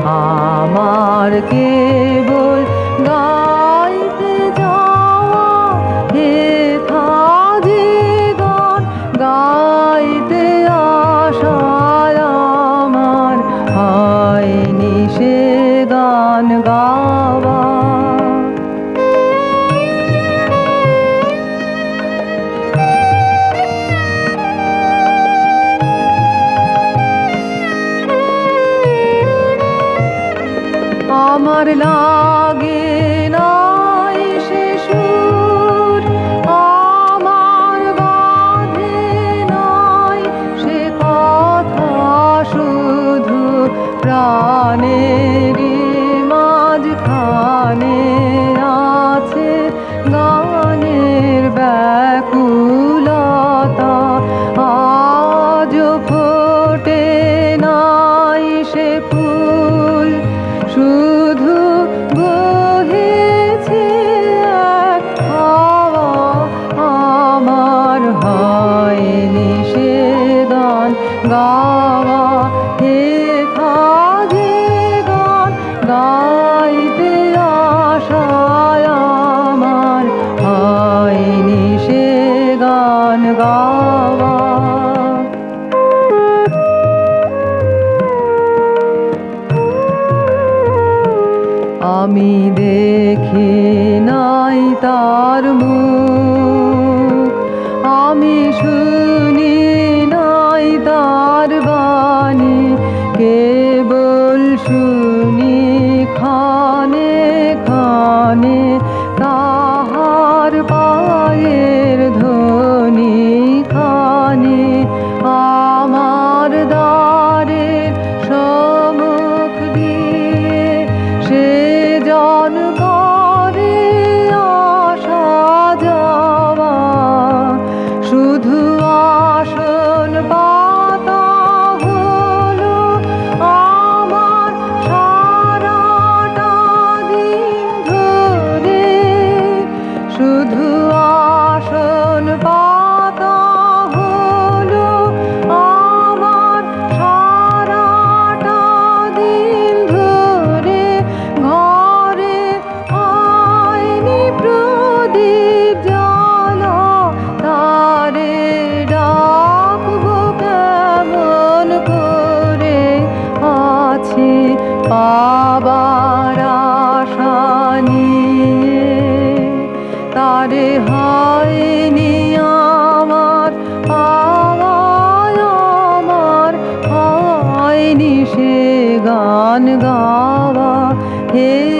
আমার কেবল আর লাগে না সে সুর। আমার বাঁধে নয় সে কথা, শুধু প্রাণের মাঝখানে আছে গানের ব্যাকুলতা। আজ ফোটে নাই সে ফুল শুধু আমি দে the ocean. By আরে হয়নি আমার আমার আমার হয়নি সে গান গাওয়া। হে